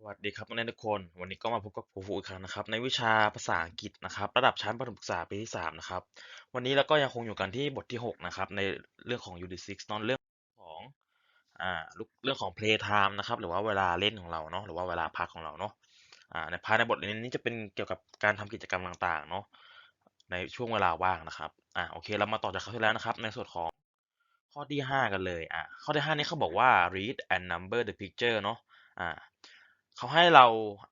สวัสดีครับนักเรียนทุกคน วันนี้ก็มาพบกับครูฟูอีกครั้งนะครับ ในวิชาภาษาอังกฤษนะครับ ระดับชั้นประถมศึกษาปีที่3นะครับ วันนี้เราก็ยังคงอยู่กันที่บทที่ 6 นะครับ ในเรื่องของ Unit 6นอะเรื่องของอ่าเรื่องของ play time นะครับ หรือว่าเวลาเล่นของเราเนาะหรือว่าเวลาพักของเราเนาะอ่าในภายในบทเรียนนี้จะเป็นเกี่ยวกับการทำกิจกรรมต่างๆเนาะในช่วงเวลาว่างนะครับอ่าโอเคเรามาต่อจากคราวที่แล้วนะครับ ในส่วนของข้อที่ 5 กันเลยอ่าข้อที่ 5 นี้เขาบอกว่า read and number the picture เนาะอ่า เขาให้เรา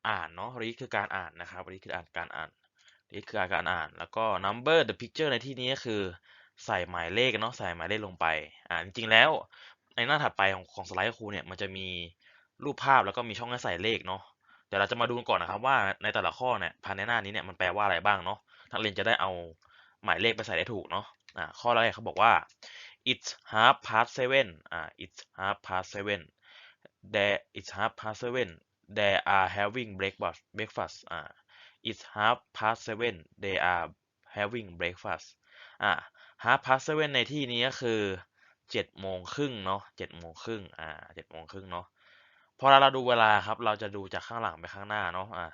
อ่านเนาะ read คือการอ่านนะครับ read คืออ่านการอ่าน read คือการอ่าน แล้วก็ number the picture ในที่นี้ก็คือใส่หมายเลขเนาะ ใส่หมายเลขลงไป อ่า จริงๆแล้วในหน้าถัดไปของของสไลด์ครูเนี่ย มันจะมีรูปภาพแล้วก็มีช่องให้ใส่เลขเนาะ เดี๋ยวเราจะมาดูก่อนนะครับว่าในแต่ละข้อเนี่ยภายในหน้านี้เนี่ยมันแปลว่าอะไรบ้างเนาะ นักเรียนจะได้เอาหมายเลขไปใส่ได้ถูกเนาะ อ่า ข้อแรกเขาบอกว่า it's half past seven อ่า it's half past seven there it's half past seven they are having breakfast breakfast อ่า it's half past seven they are having breakfast อ่า half past seven ในที่นี้ก็คือเจ็ดโมงครึ่งเนาะเจ็ดโมงครึ่งอ่าเจ็ดโมงครึ่งเนาะพอเราดูเวลาครับ เราจะดูจากข้างหลังไปข้างหน้าเนาะอ่า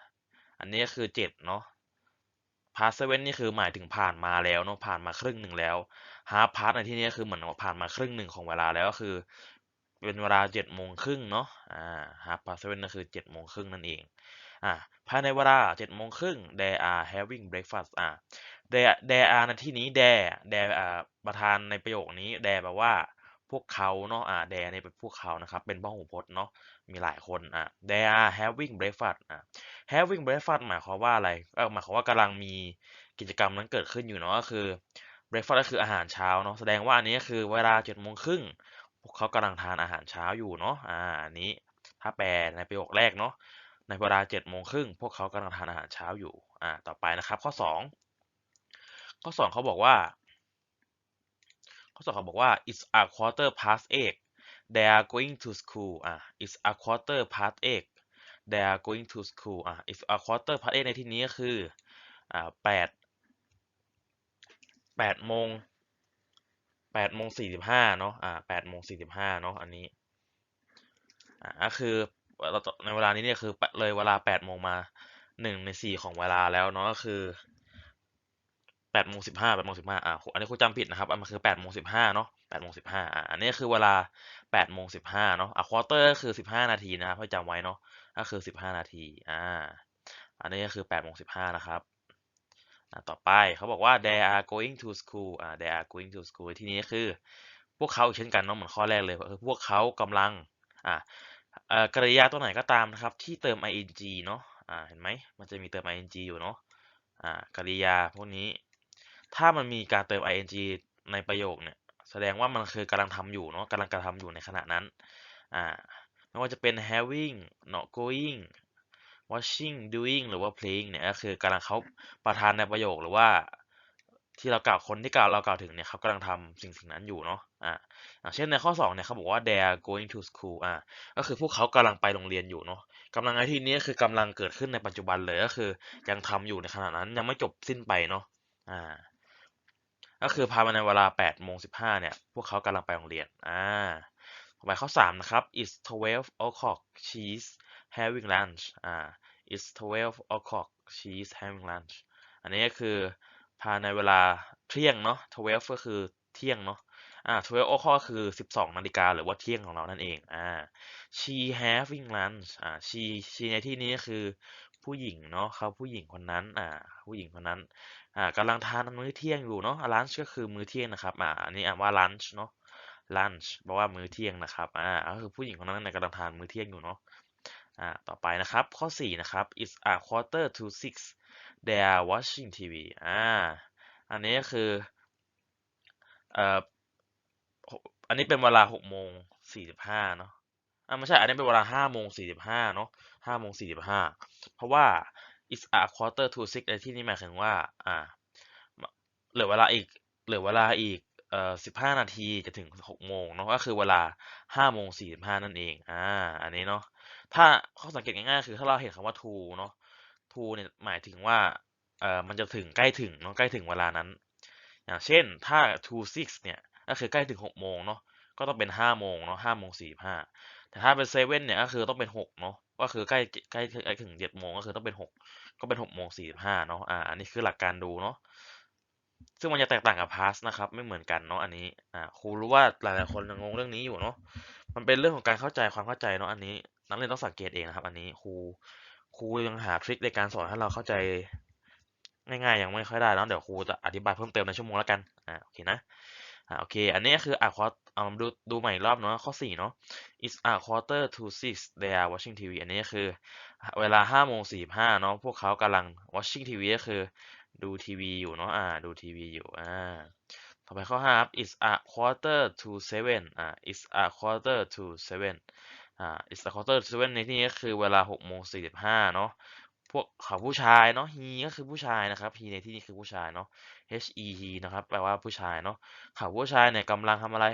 อันนี้ก็คือเจ็ดเนาะ past seven นี่คือหมายถึงผ่านมาแล้วเนาะผ่านมาครึ่งหนึ่งแล้ว half past ในที่นี้คือเหมือนผ่านมาครึ่งหนึ่งของเวลาแล้วก็คือ เป็นเวลาเจ็ดโมงครึ่งเนาะอ่า half past seven ก็คือเจ็ดโมงครึ่งนั่นเองอ่าภายในเวลาเจ็ดโมงครึ่ง they are having breakfast อ่า there there are ในที่นี้ there there อ่าประธานในประโยคนี้ there แปลว่าพวกเขาเนาะอ่า there นี่เป็นพวกเขานะครับ เป็นพหูพจน์เนาะมีหลายคนอ่า they are having breakfast อ่า having breakfast หมายความว่าอะไรเออหมายความว่ากำลังมีกิจกรรมนั้นเกิดขึ้นอยู่เนาะก็คือ breakfast ก็คืออาหารเช้าเนาะแสดงว่าอันนี้ก็คือเวลาเจ็ดโมงครึ่ง พวกเขากำลังทานอาหารเช้าอยู่เนาะอ่าอันนี้ถ้าแปลในประโยคแรกเนาะในเวลาเจ็ดโมงครึ่งพวกเขากำลังทานอาหารเช้าอยู่อ่าต่อไปนะครับ ข้อสองข้อสองเขาบอกว่า ข้อสองเขาบอกว่า it's a quarter past eight they are going to school อ่า it's a quarter past eight they are going to school อ่า it's a quarter past eight ในที่นี้ก็คืออ่าแปดแปดโมง แปดโมงสี่สิบห้าเนาะอ่าแปดโมงสี่สิบห้าเนาะอันนี้อ่าก็คือในเวลานี้เนี่ยคือเลยเวลาแปดโมงมาหนึ่งในสี่ของเวลาแล้วเนาะก็คือแปดโมงสิบห้าแปดโมงสิบห้าอ่าอันนี้ครูจำผิดนะครับอันมันคือแปดโมงสิบห้าเนาะแปดโมงสิบห้าอ่าอันนี้คือเวลาแปดโมงสิบห้าเนาะอะควอเตอร์ก็คือสิบห้านาทีนะครับให้จำไว้เนาะก็คือสิบห้านาทีอ่าอันนี้ก็คือแปดโมงสิบห้านะครับ ต่อไปเขาบอกว่า they are going to school อ่า they are going to school ที่นี้คือ พวกเขาเช่นกันเนาะเหมือนข้อแรกเลยคือพวกเขากำลังอ่าเอ่อกริยาตัวไหนก็ตามนะครับ ที่เติม ing เนาะอ่าเห็นไหมมันจะมีเติม ing อยู่เนาะอ่ากริยาพวกนี้ ถ้ามันมีการเติม ing ในประโยคเนี่ยแสดงว่ามันคือกำลังทำอยู่เนาะกำลังกระทำอยู่ในขณะนั้นอ่าไม่ว่าจะเป็น having not going watching doing หรือว่า playing เนี่ยก็คือกำลังเขาประธานในประโยคหรือว่าที่เรากล่าวคนที่กล่าวเรากล่าวถึงเนี่ยเขากำลังทำสิ่งสิ่งนั้นอยู่เนาะอ่าอย่างเช่นในข้อ2เนี่ยเขาบอกว่า they are going to school อ่าก็คือพวกเขากำลังไปโรงเรียนอยู่เนาะกำลังในที่นี้คือกำลังเกิดขึ้นในปัจจุบันเลยก็คือยังทำอยู่ในขณะนั้นยังไม่จบสิ้นไปเนาะอ่าก็คือพามาในเวลา8โมง15เนี่ยพวกเขากำลังไปโรงเรียนอ่าต่อไปข้อ3นะครับ it's 12 o'clock she's having lunch อ่า it's 12 o'clock she's having lunch อันนี้ก็คือภายในเวลาเที่ยงเนาะ 12 ก็คือเที่ยงเนาะอ่า12 o'clock คือ 12 นาฬิกาหรือว่าเที่ยงของเรานั่นเองอ่า she having lunch อ่า she she ในที่นี้คือผู้หญิงเนาะเขาผู้หญิงคนนั้นอ่าผู้หญิงคนนั้นอ่ากำลังทานมื้อเที่ยงอยู่เนาะ lunch ก็คือมื้อเที่ยงนะครับอ่าอันนี้อ่านว่า lunch เนาะ lunch แปลว่ามื้อเที่ยงนะครับอ่าก็คือผู้หญิงคนนั้นกำลังทานมื้อเที่ยงอยู่เนาะ อ่าต่อไปนะครับ ข้อ 4 นะครับ it's a quarter to six they are watching TV อ่าอันนี้ก็คือเอ่ออันนี้เป็นเวลา6โมง45เนาะอ่าไม่ใช่ อันนี้เป็นเวลา5โมง45เนาะ5โมง45 เพราะว่า it's a quarter to six ในที่นี้หมายถึงว่าอ่าเหลือเวลาอีกเหลือเวลาอีกเอ่อ15 นาทีจะถึง 6 โมงเนาะก็คือเวลา5โมง45 นั่นเอง อ่า อันนี้เนาะ ถ้าข้อสังเกตง่ายๆคือถ้าเราเห็นคำว่า to เนาะ to เนี่ยหมายถึงว่าเอ่อมันจะถึงใกล้ถึงเนาะใกล้ถึงเวลานั้น อย่างเช่นถ้า to six เนี่ยก็คือใกล้ถึง6โมงเนาะก็ต้องเป็น5โมงเนาะ5โมง45แต่ถ้าเป็นเซเว่นเนี่ยก็คือต้องเป็นหกเนาะก็คือใกล้ใกล้ใกล้ถึงเจ็ดโมงก็คือต้องเป็นหกก็เป็นหกโมงสี่สิบห้าเนาะอ่าอันนี้คือหลักการดูเนาะซึ่งมันจะแตกต่างกับพาสนะครับ ไม่เหมือนกันเนาะอันนี้อ่าครูรู้ว่าหลายๆคนยังงงเรื่องนี้อยู่เนาะมันเป็นเรื่องของการเข้าใจความเข้าใจเนาะอันนี้ นักเรียนต้องสังเกตเองนะครับ อันนี้ครูครูยังหาทริคในการสอนให้เราเข้าใจง่ายๆยังไม่ค่อยได้เนาะเดี๋ยวครูจะอธิบายเพิ่มเติมในชั่วโมงแล้วกันอ่าโอเคนะอ่าโอเค อันนี้คืออะขอเอามาดูดูใหม่อีกรอบเนาะข้อสี่เนาะ is a quarter to six they are watching TV อันนี้คือเวลาห้าโมงสี่ห้าเนาะพวกเขากำลัง watching TV ก็คือดูทีวีอยู่เนาะอ่าดูทีวีอยู่อ่าต่อไปข้อห้าครับ is a quarter to seven อ่า is a quarter to seven อ่า it's a quarter to seven ในที่นี้ก็คือเวลาหกโมงสี่สิบห้าเนาะพวกเขาผู้ชายเนาะ he ก็คือผู้ชายนะครับ he ในที่นี้คือผู้ชายเนาะ h e he นะครับแปลว่าผู้ชายเนาะเขาผู้ชายเนี่ยกำลังทำอะไร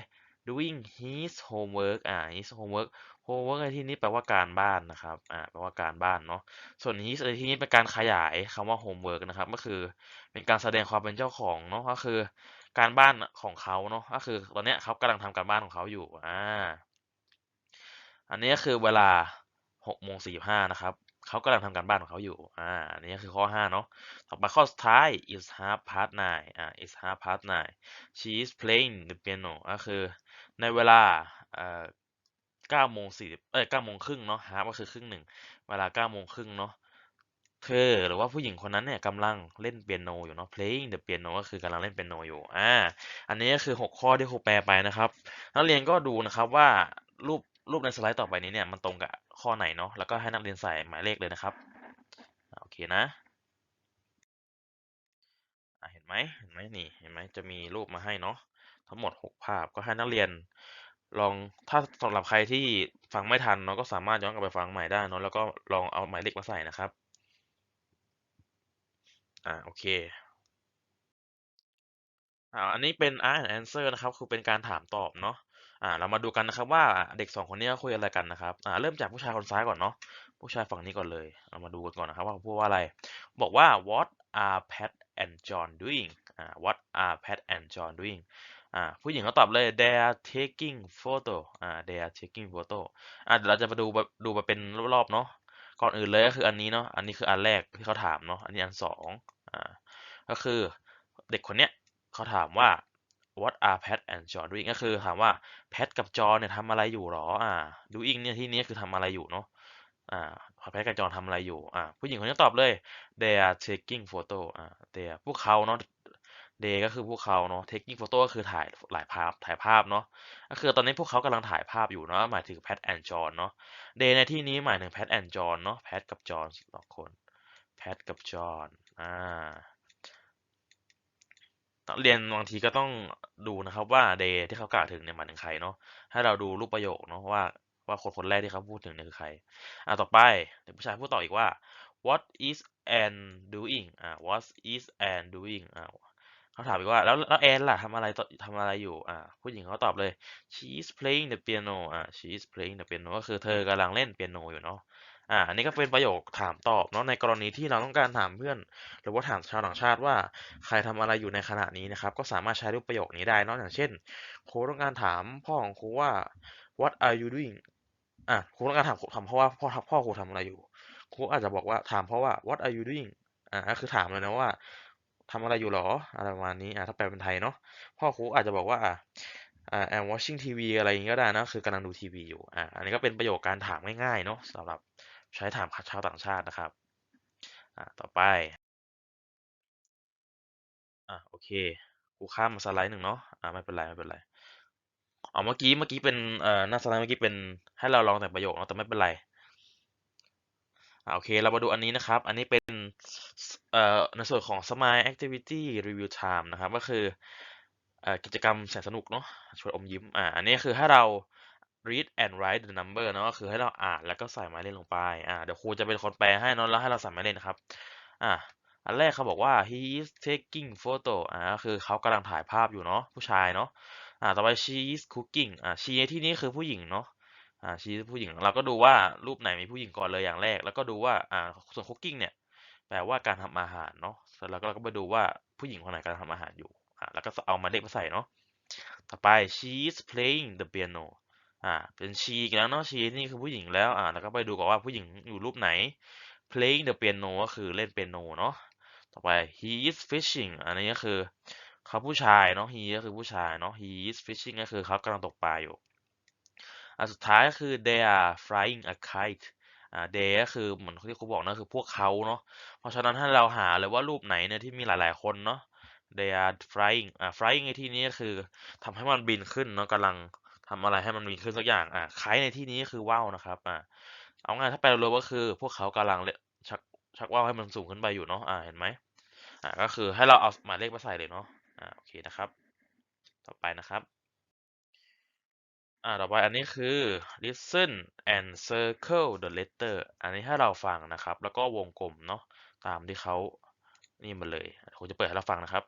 doing his homework อ่า his homework homework ในที่นี้แปลว่าการบ้านนะครับ อ่า แปลว่าการบ้านเนาะ ส่วน his ในที่นี้เป็นการขยายคำว่า homework นะครับ ก็คือเป็นการแสดงความเป็นเจ้าของเนาะ ก็คือการบ้านของเขาเนาะ ก็คือตอนเนี้ยเขากำลังทำการบ้านของเขาอยู่ อ่า อันนี้คือเวลาหกโมงสี่ห้านะครับเขากำลังทำการบ้านของเขาอยู่ อ่า อันนี้คือข้อห้าเนาะ ต่อไปข้อสุดท้าย is half past nine อ่า is half past nine she is playing the piano ก็คือในเวลาเอ่อเก้าโมงสี่เอ้ยเก้าโมงครึ่งเนาะ half ก็คือครึ่งหนึ่ง เวลาเก้าโมงครึ่งเนาะ เธอหรือว่าผู้หญิงคนนั้นเนี่ยกำลังเล่นเปียโนอยู่เนาะ playing the piano ก็คือกำลังเล่นเปียโนอยู่ อ่า อันนี้ก็คือหกข้อที่ครูแปลไปนะครับ นักเรียนก็ดูนะครับว่ารูป รูปในสไลด์ต่อไปนี้เนี่ยมันตรงกับข้อไหนเนาะแล้วก็ให้นักเรียนใส่หมายเลขเลยนะครับโอเคนะเห็นไหมเห็นไหมนี่เห็นไหมจะมีรูปมาให้เนาะทั้งหมดหกภาพก็ให้นักเรียนลองถ้าสำหรับใครที่ฟังไม่ทันเนาะก็สามารถย้อนกลับไปฟังใหม่ได้เนาะแล้วก็ลองเอาหมายเลขมาใส่นะครับอ่าโอเคอ่าอันนี้เป็น ask and answer นะครับคือเป็นการถามตอบเนาะ อ่า เรามาดูกันนะครับว่าเด็กสองคนนี้คุยอะไรกันนะครับ อ่า เริ่มจากผู้ชายคนซ้ายก่อนเนาะ ผู้ชายฝั่งนี้ก่อนเลย เรามาดูกันก่อนนะครับว่าเขาพูดว่าอะไร บอกว่า what are Pat and John doing อ่า what are Pat and John doing อ่า ผู้หญิงเขาตอบเลย they are taking photo อ่า they are taking photo อ่าเดี๋ยวเราจะมาดูแบบดูมาเป็นรอบๆเนาะ ก่อนอื่นเลยก็คืออันนี้เนาะ อันนี้คืออันแรกที่เขาถามเนาะ อันนี้อันสองอ่า ก็คือเด็กคนเนี้ยเขาถามว่า what are Pat and John doing ก็คือถามว่า Pat กับ John เนี่ยทำอะไรอยู่หรออ่า doing เนี่ยที่นี้คือทำอะไรอยู่เนาะอ่าแพทกับจอนทำอะไรอยู่อ่าผู้หญิงคนนี้ตอบเลย they are taking photo อ่า they are พวกเขาเนาะ they ก็คือพวกเขาเนาะ taking photo ก็คือถ่ายหลายภาพถ่ายภาพเนาะก็คือตอนนี้พวกเขากำลังถ่ายภาพอยู่เนาะหมายถึง Pat and John เนาะ they ในที่นี้หมายถึง Pat and John เนาะ Pat กับ John สองคน Pat กับ John อ่า นักเรียนบางทีก็ต้องดูนะครับว่า they ที่เขากล่าวถึงเนี่ยหมายถึงใครเนาะให้เราดูรูปประโยคเนาะว่าว่าคนคนแรกที่เขาพูดถึงเนี่ยคือใครอ่าต่อไปเด็กผู้ชายพูดต่ออีกว่า what is Ann doing อ่า what is Ann doing อ่าเขาถามอีกว่าแล้วแล้วแอนล่ะทำอะไรทำอะไรอยู่อ่าผู้หญิงเขาตอบเลย she is playing the piano อ่า she is playing the piano ก็คือเธอกำลังเล่นเปียโนอยู่เนาะ อ่าอันนี้ก็เป็นประโยคถามตอบเนาะในกรณีที่เราต้องการถามเพื่อน หรือว่าถามชาวต่างชาติว่าใครทำอะไรอยู่ในขณะนี้นะครับ ก็สามารถใช้รูปประโยคนี้ได้เนาะอย่างเช่นครูต้องการถามพ่อของครูว่า what are you doing อะครูต้องการถามถามเพราะว่าพ่อพ่อครูทำอะไรอยู่ครูอาจจะบอกว่าถามเพราะว่า what are you doing อ่าก็คือถามเลยนะว่าทำอะไรอยู่หรออะไรประมาณนี้อ่าถ้าแปลเป็นไทยเนาะพ่อครูอาจจะบอกว่าอ่าอ่า I'm watching TV อะไรอย่างนี้ก็ได้นะ คือกำลังดูทีวีอยู่ อ่า อันนี้ก็เป็นประโยคการถามง่ายๆ เนาะสำหรับ ใช้ถามชาวต่างชาตินะครับต่อไปอ่าโอเคครูข้ามมาสไลด์หนึ่งเนาะอ่าไม่เป็นไรไม่เป็นไรอ๋อเมื่อกี้เมื่อกี้เป็นเอ่อหน้าสไลด์เมื่อกี้เป็นให้เราลองแต่ประโยคเนาะแต่ไม่เป็นไรอ่าโอเคเรามาดูอันนี้นะครับ อันนี้เป็นเอ่อในส่วนของ Smile Activity Review Time นะครับ ก็คือเอ่อกิจกรรมแสนสนุกเนาะชวนอมยิ้มอ่าอันนี้คือให้เรา read and write the number เนาะก็คือให้เราอ่านแล้วก็ใส่หมายเลขลงไปอ่าเดี๋ยวครูจะเป็นคนแปลให้เนาะแล้วให้เราใส่หมายเลขนะครับอ่าอันแรกเขาบอกว่า he is taking photo อ่าคือเขากำลังถ่ายภาพอยู่เนาะผู้ชายเนาะอ่าต่อไป she is cooking อ่า she ที่นี้คือผู้หญิงเนาะอ่า she ผู้หญิงเราก็ดูว่ารูปไหนมีผู้หญิงก่อนเลยอย่างแรก แล้วก็ดูว่าอ่าส่วน cooking เนี่ยแปลว่าการทำอาหารเนาะแล้วเราก็ไปดูว่าผู้หญิงคนไหนกำลังทำอาหารอยู่อ่าแล้วก็เอามาเลขมาใส่เนาะต่อไป she is playing the piano อ่า เป็นชีอีกแล้วเนาะชีนี่คือผู้หญิงแล้ว อ่า แล้วก็ไปดูก่อนว่าผู้หญิงอยู่รูปไหน playing the piano ก็คือเล่นเปียโนเนาะ ต่อไป he is fishing อันนี้ก็คือเขาผู้ชายเนาะ he ก็คือผู้ชายเนาะ he is fishing ก็คือเขากำลังตกปลาอยู่ อันสุดท้ายก็คือ they are flying a kite อ่า they ก็คือเหมือนที่ครูบอกนะคือพวกเขาเนาะ เพราะฉะนั้นถ้าเราหาเลยว่ารูปไหนเนี่ยที่มีหลาย ๆ คนเนาะ they are flying อ่า flying ในที่นี้ก็คือทำให้มันบินขึ้นเนาะกำลัง ทำอะไรให้มันบินขึ้นสักอย่าง อ่า kite ในที่นี้คือว่าวนะครับ อ่าเอาง่ายถ้าแปลรวมก็คือ พวกเขากำลังเลชักชักว่าวให้มันสูงขึ้นไปอยู่เนาะ อ่า เห็นไหมอ่า ก็คือให้เราเอาหมายเลขมาใส่เลยเนาะ อ่า โอเคนะครับ ต่อไปนะครับ อ่า ต่อไปอันนี้คือ listen and circle the letter อันนี้ให้เราฟังนะครับ แล้วก็วงกลมเนาะ ตามที่เขานี่มาเลยผมจะเปิดให้เราฟังนะครับ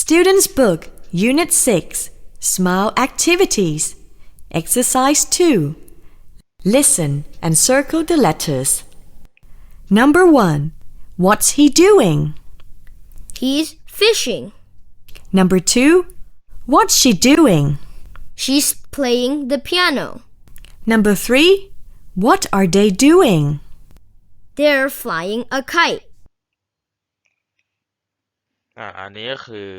Students' Book, Unit 6, Smile Activities. Exercise 2. Listen and circle the letters. Number 1. What's he doing? He's fishing. Number 2. What's she doing? She's playing the piano. Number 3. What are they doing? They're flying a kite. อ่า อันนี้ก็คือ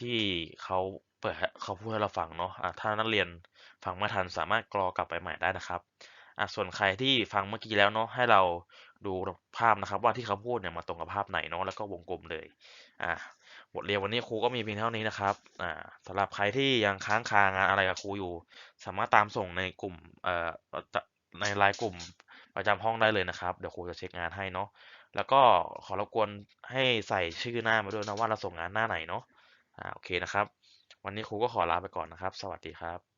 ที่เขาเปิดเขาพูดให้เราฟังเนาะอ่าถ้านักเรียนฟังไม่ทันสามารถกรอกลับไปใหม่ได้นะครับอ่าส่วนใครที่ฟังเมื่อกี้แล้วเนาะให้เราดูภาพนะครับ ว่าที่เขาพูดเนี่ยมาตรงกับภาพไหนเนาะแล้วก็วงกลมเลยอ่าบทเรียนวันนี้ครูก็มีเพียงเท่านี้นะครับอ่าสำหรับใครที่ยังค้างคางานอะไรกับครูอยู่ สามารถตามส่งในกลุ่มเอ่อในไลน์กลุ่มประจำห้องได้เลยนะครับ เดี๋ยวครูจะเช็คงานให้เนาะแล้วก็ขอรบกวนให้ใส่ชื่อหน้ามาด้วยนะว่าเราส่งงานหน้าไหนเนาะ อ่าโอเคนะครับ วันนี้ครูก็ขอลาไปก่อนนะครับ สวัสดีครับ